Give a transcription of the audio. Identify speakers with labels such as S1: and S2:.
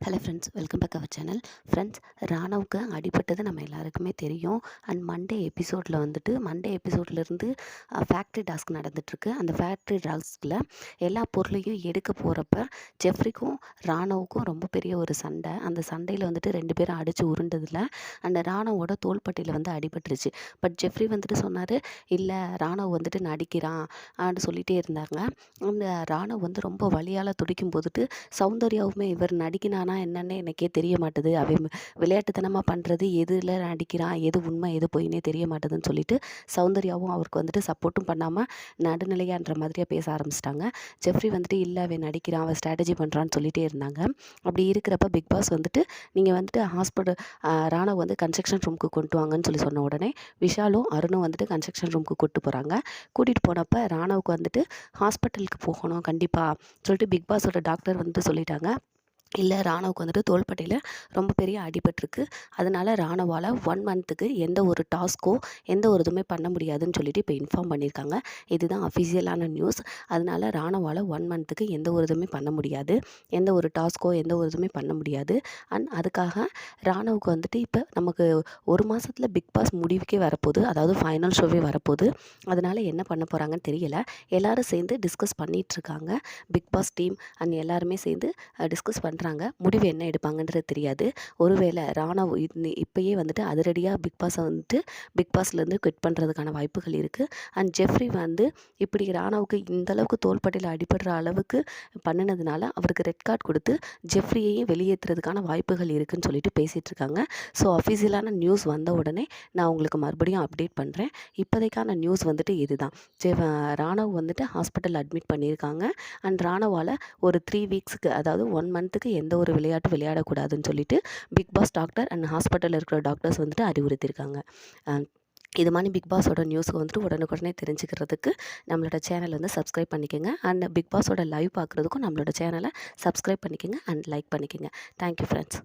S1: Hello friends welcome back our channel friends ராணவுக்கு அடிபட்டது நம்ம எல்லாருக்குமே தெரியும். அண்ட் மண்டே எபிசோடில் வந்துட்டு மண்டே எபிசோட்லேருந்து ஃபேக்ட்ரி டாஸ்க் நடந்துகிட்ருக்கு அந்த ஃபேக்ட்ரி டாஸ்கில் எல்லா பொருளையும் எடுக்க போகிறப்ப ஜெஃப்ரிக்கும் ராணவுக்கும் ரொம்ப பெரிய ஒரு சண்டை. அந்த சண்டையில் வந்துட்டு ரெண்டு பேரும் அடித்து உருண்டதில் அந்த ராணவோட தோள்பட்டையில் வந்து அடிபட்டுருச்சு. பட் ஜெஃப்ரி வந்துட்டு சொன்னார் இல்லை ராணவ் வந்துட்டு நடிக்கிறான் அப்படின்னு சொல்லிகிட்டே இருந்தாங்க அந்த ராணவ் வந்து ரொம்ப வலியால் துடிக்கும் போதுட்டு சௌந்தர்யாவுமே இவர் நடிக்கினான என்னன்னு எனக்கே தெரிய மாட்டுது. அவன் விளையாட்டுத்தனமாக பண்ணுறது எதில் நடிக்கிறான் எது உண்மை எது பொய்னே தெரிய மாட்டுதுன்னு சொல்லிட்டு சௌந்தர்யாவும் அவருக்கு வந்துட்டு சப்போர்ட்டும் பண்ணாமல் நடுநிலையான்ற மாதிரியாக பேச ஆரம்பிச்சிட்டாங்க. ஜெஃப்ரி வந்துட்டு இல்லை அவன் நடிக்கிறான் அவன் ஸ்ட்ராட்டஜி பண்ணுறான்னு சொல்லிகிட்டே இருந்தாங்க. அப்படி இருக்கிறப்ப பிக் பாஸ் வந்துட்டு நீங்கள் வந்துட்டு ஹாஸ்பிட்டல் ராணவ் வந்து கன்ஸ்ட்ரக்ஷன் ரூமுக்கு கொண்டு வாங்கன்னு சொல்லி சொன்ன உடனே விஷாலும் அருணும் வந்துட்டு கன்ஸ்ட்ரக்ஷன் ரூமுக்கு கூப்பிட்டு போகிறாங்க கூட்டிகிட்டு போனப்போ ராணவுக்கு வந்துட்டு ஹாஸ்பிட்டலுக்கு போகணும் கண்டிப்பாக சொல்லிட்டு பிக் பாஸோட டாக்டர் வந்துட்டு சொல்லிட்டாங்க. இல்லை ராணுவுக்கு வந்துட்டு தோள்பட்டையில் ரொம்ப பெரிய அடிபட்டிருக்கு. அதனால் ராணுவால் ஒன் மந்த்துக்கு எந்த ஒரு டாஸ்க்கோ எந்த ஒரு இதுவுமே பண்ண முடியாதுன்னு சொல்லிட்டு இப்போ இன்ஃபார்ம் பண்ணியிருக்காங்க. இதுதான் அஃபிஷியலான நியூஸ் அதனால் ராணுவால் ஒன் மந்த்துக்கு எந்த ஒரு இதுவுமே பண்ண முடியாது. எந்த ஒரு டாஸ்க்கோ எந்த ஒரு இதுவுமே பண்ண முடியாது. அண்ட் அதுக்காக ராணுவுக்கு வந்துட்டு இப்போ நமக்கு ஒரு மாதத்தில் பிக் பாஸ் முடிவுக்கே வரப்போகுது. அதாவது ஃபைனல் ஷோவே வரப்போகுது. அதனால் என்ன பண்ண போகிறாங்கன்னு தெரியல. எல்லோரும் சேர்ந்து டிஸ்கஸ் பண்ணிகிட்ருக்காங்க பிக் பாஸ் டீம் அண்ட் எல்லாருமே சேர்ந்து டிஸ்கஸ் பண்ணுறாங்க பண்ணுறாங்க முடிவு என்ன எடுப்பாங்கன்றது தெரியாது. ஒருவேளை ராணவ் இப்போயே வந்துட்டு அதிரடியாக பிக் பாஸை வந்துட்டு பிக் பாஸ்லேருந்து குவிட் பண்ணுறதுக்கான வாய்ப்புகள் இருக்குது அண்ட் ஜெஃப்ரி வந்து இப்படி ராணாவுக்கு இந்தளவுக்கு தோள்பட்டையில் அடிபடுற அளவுக்கு பண்ணினதுனால அவருக்கு ரெட் கார்டு கொடுத்து ஜெஃப்ரியையும் வெளியேற்றுறதுக்கான வாய்ப்புகள் இருக்குதுன்னு சொல்லிட்டு பேசிகிட்டு இருக்காங்க ஸோ அஃபிஷியலான நியூஸ் வந்த உடனே நான் உங்களுக்கு மறுபடியும் அப்டேட் பண்ணுறேன் இப்போதைக்கான நியூஸ் வந்துட்டு இதுதான். ஜெ ராணவ் வந்துட்டு ஹாஸ்பிட்டல் அட்மிட் பண்ணியிருக்காங்க. அண்ட் ராணவால் ஒரு த்ரீ வீக்ஸுக்கு அதாவது ஒன் மந்த்துக்கு எந்த ஒரு விளையாட்டு விளையாடக்கூடாதுன்னு சொல்லிட்டு பிக் பாஸ் டாக்டர் அண்ட் ஹாஸ்பிட்டலில் இருக்கிற டாக்டர்ஸ் வந்துட்டு அறிவுறுத்தியிருக்காங்க. இது மாதிரி பிக் பாஸோட நியூஸுக்கு வந்துட்டு உடனுக்குடனே தெரிஞ்சுக்கிறதுக்கு நம்மளோட சேனல் வந்து சப்ஸ்கிரைப் பண்ணிக்கோங்க. அண்ட் பிக் பாஸோட லைவ் பார்க்குறதுக்கும் நம்மளோட சேனலை சப்ஸ்கிரைப் பண்ணிக்கோங்க அண்ட் லைக் பண்ணிக்கோங்க. Thank you friends